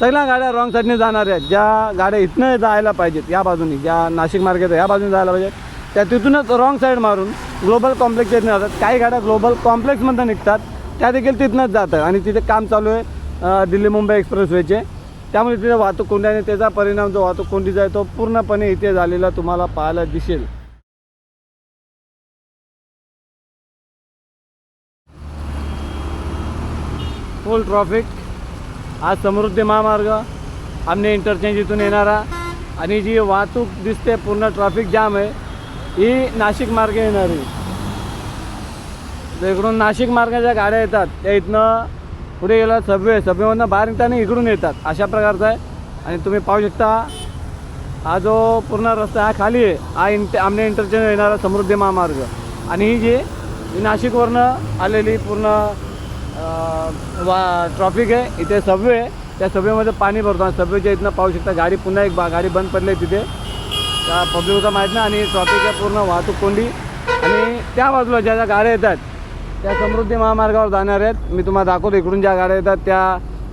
सगळ्या गाड्या रॉंग साईडने जाणार आहेत. ज्या गाड्या इथनं जायला पाहिजेत या बाजूनी ज्या नाशिक मार्केट या बाजूने जायला पाहिजेत त्या तिथूनच रॉंग साईड मारून ग्लोबल कॉम्प्लेक्स येत जातात काही गाड्या ग्लोबल कॉम्प्लेक्समधनं निघतात त्या देखील तिथनंच जातात आणि तिथे काम चालू आहे दिल्ली मुंबई एक्सप्रेसवेचे त्यामुळे तिथे वाहतूक कोंडी आणि त्याचा परिणाम जो वाहतूक कोंडीचा आहे तो पूर्णपणे इथे झालेला तुम्हाला पाहायला दिसेल. फुल ट्रॉफिक आज समृद्धी महामार्ग आमने इंटरचेंज इथून येणारा आणि जी वाहतूक दिसते पूर्ण ट्रॅफिक जाम आहे ही नाशिक मार्गे येणारी. तर इकडून नाशिक मार्गाच्या गाड्या येतात त्या इथनं पुढे गेला सबवे सबवेमधनं बाहेर निघताना इकडून येतात. अशा प्रकारचा आहे. आणि तुम्ही पाहू शकता हा जो पूर्ण रस्ता हा खाली आहे. हा इंट आमने इंटरचेंज येणारा समृद्धी महामार्ग. आणि ही जी नाशिकवरनं आलेली पूर्ण वा ट्रॉफिक आहे. इथे सबवे आहे. त्या सबवेमध्ये पाणी भरतो आणि सबवेच्या इथनं पाहू शकता गाडी पुन्हा एक बा गाडी बंद पडली आहे तिथे. त्या पब्लिकचा माहीत नाही आणि ट्रॉफिक आहे पूर्ण वाहतूक कोंडी. आणि त्या बाजूला ज्या ज्या गाड्या येतात त्या समृद्धी महामार्गावर जाणार आहेत. मी तुम्हाला दाखवतो इकडून ज्या गाड्या येतात त्या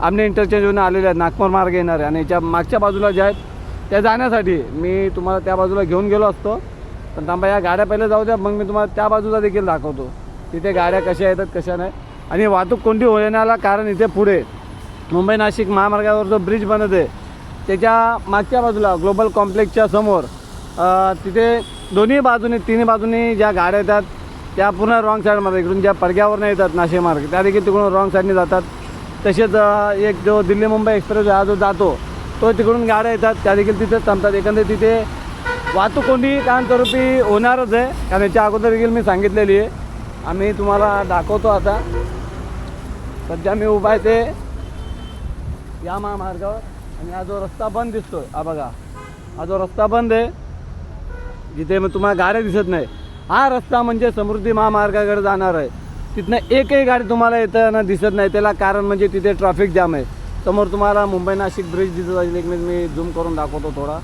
आमने इंटरचेंजवरून आलेल्या आहेत. नागपूर मार्ग येणार आहे. आणि याच्या मागच्या बाजूला ज्या आहेत त्या जाण्यासाठी मी तुम्हाला त्या बाजूला घेऊन गेलो असतो. पण थांबा या गाड्या पहिले जाऊ द्या. मग मी तुम्हाला त्या बाजूला देखील दाखवतो. तिथे गाड्या कशा येतात कशा नाही. आणि वाहतूक कोंडी होण्याला कारण इथे पुढे. मुंबई नाशिक महामार्गावर जो ब्रिज बनत आहे त्याच्या मागच्या बाजूला ग्लोबल कॉम्प्लेक्सच्या समोर तिथे दोन्ही बाजूने तिन्ही बाजूनी ज्या गाड्या येतात त्या पूर्ण रॉंग साईडमध्ये इकडून ज्या पडग्यावरनं येतात नाशिक मार्ग त्या देखील तिकडून रॉंग साईडने जातात. तसेच एक जो दिल्ली मुंबई एक्सप्रेस हा जो जातो तो तिकडून गाड्या येतात त्या देखील तिथेच थांबतात. एकंदरीत तिथे वाहतूक कोंडी कायमस्वरूपी होणारच आहे कारण याच्या अगोदर देखील मी सांगितलेली आहे. आम्ही तुम्हाला दाखवतो आता. सध्या मी उभा आहे ते या महामार्गावर आणि हा जो रस्ता बंद दिसतोय हा बघा. हा जो रस्ता बंद आहे जिथे मग तुम्हाला गाड्या दिसत नाही. हा रस्ता म्हणजे समृद्धी महामार्गाकडे जाणार आहे. तिथनं एकही गाडी तुम्हाला येताना दिसत नाही. त्याला कारण म्हणजे तिथे ट्रॅफिक जाम आहे. समोर तुम्हाला मुंबई नाशिक ब्रिज दिसत असेल. एक मिनिट मी झूम करून दाखवतो थोडा.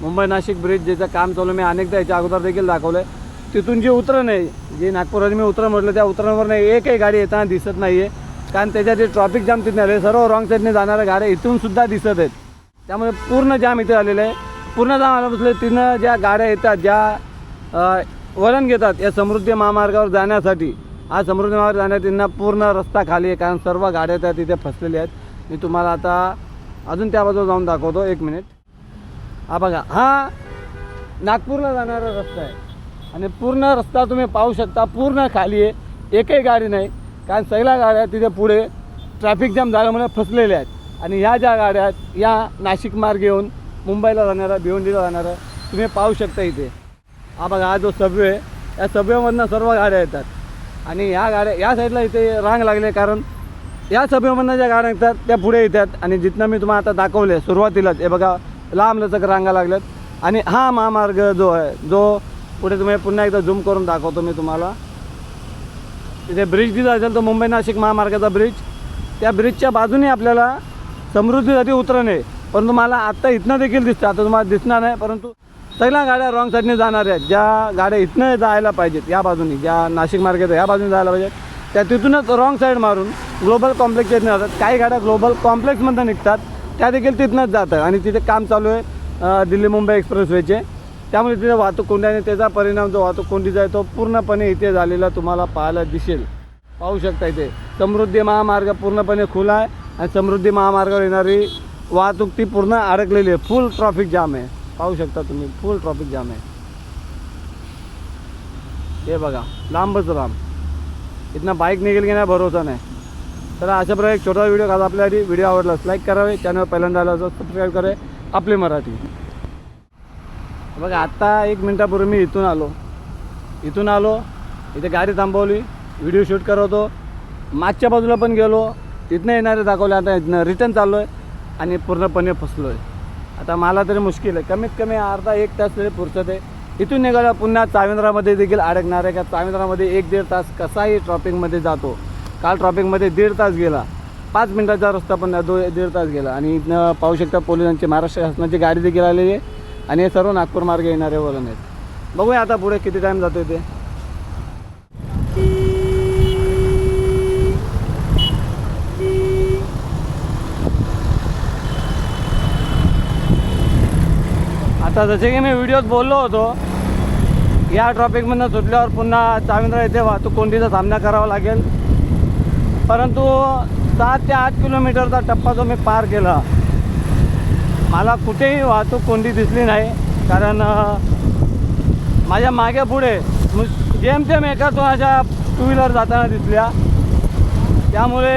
मुंबई नाशिक ब्रिज ज्याचं काम चालू आहे, मी अनेकदा याच्या अगोदर देखील दाखवलं आहे तिथून जे उतरण आहे जे नागपुरात मी उतरण म्हटलं त्या उतरणावर नाही एकही गाडी येताना दिसत नाही आहे कारण त्याच्यात जे ट्रॉफिक जाम तिथे आले सर्व रॉंग साईडने जाणाऱ्या गाड्या इथून सुद्धा दिसत आहेत. त्यामुळे पूर्ण जाम इथे आलेलं आहे. पूर्ण जाम आलं बसलं तिनं ज्या गाड्या येतात ज्या वळण घेतात या समृद्धी महामार्गावर जाण्यासाठी हा समृद्धी महामार्ग जाण्या त्यांना पूर्ण रस्ता खाली आहे कारण सर्व गाड्या त्या तिथे फसलेल्या आहेत. मी तुम्हाला आता अजून त्या बाजूला जाऊन दाखवतो. एक मिनिट हा बघा हा नागपूरला जाणारा रस्ता आहे. आणि पूर्ण रस्ता तुम्ही पाहू शकता पूर्ण खाली आहे. एकही गाडी नाही. कारण सगळ्या गाड्या तिथे पुढे ट्रॅफिक जाम झाल्यामुळे फसलेल्या आहेत. आणि ह्या ज्या गाड्या आहेत या नाशिक मार्ग येऊन मुंबईला जाणाऱ्या भिवंडीला जाणाऱ्या तुम्ही पाहू शकता इथे. हा बघा हा जो सबवे आहे या सबवेमधनं सर्व गाड्या येतात. आणि ह्या गाड्या या साईडला इथे रांग लागले कारण या सभेमधनं ज्या गाड्या येतात त्या पुढे येतात. आणि जिथनं मी तुम्हाला आता दाखवले सुरुवातीलाच. हे बघा लांब लचक रांगा लागल्यात. आणि हा महामार्ग जो आहे जो पुढे तुम्ही पुन्हा एकदा झूम करून दाखवतो मी तुम्हाला. तिथे ब्रिज दिला असेल तो मुंबई नाशिक महामार्गाचा ब्रिज त्या ब्रिजच्या बाजूने आपल्याला समृद्धीसाठी उतरण आहे. परंतु मला आत्ता इथनं देखील दिसतं आता तुम्हाला दिसणार नाही परंतु सगळ्या गाड्या रॉंग साईडने जाणार आहेत. ज्या गाड्या इथनं जायला पाहिजेत या बाजूनी ज्या नाशिक मार्केट या बाजूने जायला पाहिजेत त्या तिथूनच रॉंग साईड मारून ग्लोबल कॉम्प्लेक्स येत जातात काही गाड्या ग्लोबल कॉम्प्लेक्समधनं निघतात त्या देखील तिथनंच जातात. आणि तिथे काम चालू आहे दिल्ली मुंबई एक्सप्रेसवेचे त्यामुळे तिथे वाहतूक कोंडी आणि त्याचा परिणाम जो वाहतूक कोंडीचा आहे तो पूर्णपणे इथे झालेला तुम्हाला पाहायला दिसेल. पाहू शकता इथे. समृद्धी महामार्ग पूर्णपणे खुला आहे आणि समृद्धी महामार्गावर येणारी वाहतूक ती पूर्ण अडकलेली आहे. फुल ट्रॉफिक जाम आहे. पाहू शकता तुम्ही. फुल ट्रॉफिक जाम आहे. हे बघा. लांबच लांब. इथनं बाईक निघेल की नाही भरोसा नाही. तर अशा प्रकारे एक छोटा व्हिडिओ आज आपल्यासाठी व्हिडिओ आवडलास लाईक करावे. चॅनल पहिल्यांदा आला सबस्क्राईब करावे. आपली मराठी. बघा आत्ता एक मिनटापूर्वी मी इथून आलो. इथून आलो इथे गाडी थांबवली व्हिडिओ शूट करवतो मागच्या बाजूला पण गेलो तिथनं येणारे दाखवले आता इथनं रिटर्न चाललो आहे आणि पूर्णपणे फसलो आहे आता मला तरी मुश्किल आहे. कमीत कमी अर्धा एक तास तरी पुरचत आहे. इथून निघाला पुन्हा चावेंद्रामध्ये देखील अडकणार आहे. का चावेंद्रामध्ये एक दीड तास कसाही ट्रॉपिकमध्ये जातो? काल ट्रॉपिकमध्ये दीड तास गेला. पाच मिनटाचा रस्ता पण दो दीड तास गेला. आणि इथनं पाहू शकता पोलिसांची महाराष्ट्र शासनाची गाडी देखील आलेली आहे. आणि हे सर्व नागपूर मार्गे येणारे वळण आहेत. बघूया आता पुढे किती टाईम जातो ते. आता जसे की मी व्हिडिओत बोललो होतो या ट्रॉपिकमधनं सुटल्यावर पुन्हा चाविंद्रा येथे वाहतूक कोंडीचा सामना करावा लागेल. परंतु सात ते आठ किलोमीटरचा टप्पा जो मी पार केला मला कुठेही वाहतूक कोंडी दिसली नाही कारण माझ्या मागे पुढे जेमतेम एका माझ्या टू व्हीलर जाताना दिसल्या. त्यामुळे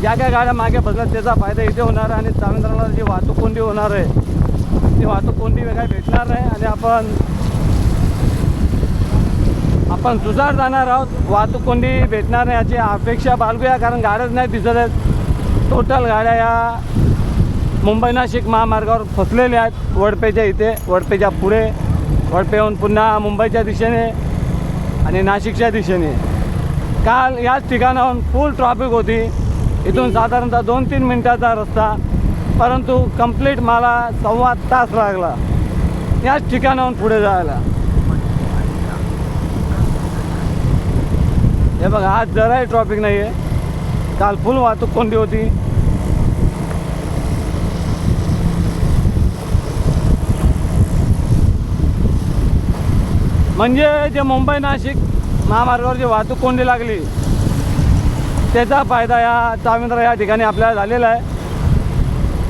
ज्या काय गाड्या मागे बसल्या त्याचा फायदा इथे होणार आहे आणि चाविंद्राला जी वाहतूक कोंडी होणार आहे ती वाहतूक कोंडी काय भेटणार नाही आणि आपण आपण सुधार जाणार आहोत वाहतूक कोंडी भेटणार नाही याची अपेक्षा बाळगूया कारण गाड्याच नाही दिसत आहेत. टोटल गाड्या या मुंबई नाशिक महामार्गावर फसलेले आहेत. वडपेच्या इथे वडपेच्या पुढे वडपेहून पुन्हा मुंबईच्या दिशेने आणि नाशिकच्या दिशेने. काल याच ठिकाणाहून फुल ट्रॉफिक होती. इथून साधारणतः दोन तीन मिनटाचा रस्ता परंतु कंप्लीट मला सव्वा तास लागला. याच ठिकाणाहून पुढे जायला. हे बघा आज जराही ट्रॉफिक नाही आहे काल फुल वाहतूक कोणती होती. म्हणजे जे मुंबई नाशिक महामार्गावर जी वाहतूक कोंडी लागली त्याचा फायदा या चाविंद्रा या ठिकाणी आपल्याला झालेला आहे.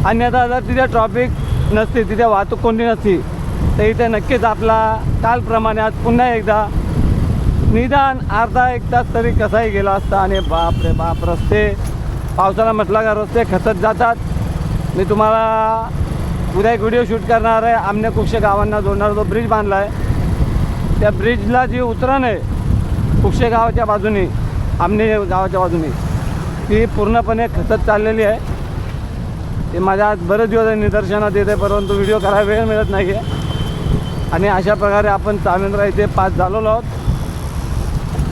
अन्यथा जर तिथे ट्रॉफिक नसती तिथे वाहतूक कोंडी नसती तर इथे नक्कीच आपला कालप्रमाणे आज पुन्हा एकदा निदान अर्धा एक तास तरी कसाही गेला असता आणि बाप रे बाप रस्ते पावसाळा म्हटला का रस्ते खचत जातात. मी तुम्हाला उद्या एक व्हिडिओ शूट करणार आहे. आमने कुक्ष गावांना जोडणारा जो ब्रिज बांधला आहे त्या ब्रिजला जी उतरण आहे कुक्षे गावाच्या बाजूने आमने गावाच्या बाजूने ती पूर्णपणे खचत चाललेली आहे. ते माझ्या आज बरेच दिवस निदर्शनात येते परंतु व्हिडिओ करायला वेळ मिळत नाही आहे आणि अशा प्रकारे आपण चामेंद्रा इथे पास झालेलो आहोत.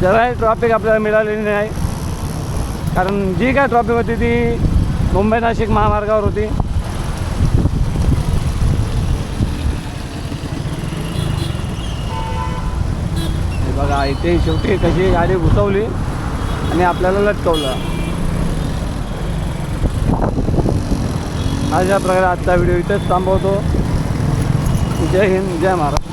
जराही ट्रॉफिक आपल्याला मिळालेली नाही. कारण जी काय ट्रॉफिक होती ती मुंबई नाशिक महामार्गावर होती. बघा इथे शेवटी कशी गाडी घुसवली आणि आपल्याला लटकवलं. अशा प्रकारे आजचा व्हिडिओ इथेच थांबवतो. जय हिंद जय महाराष्ट्र.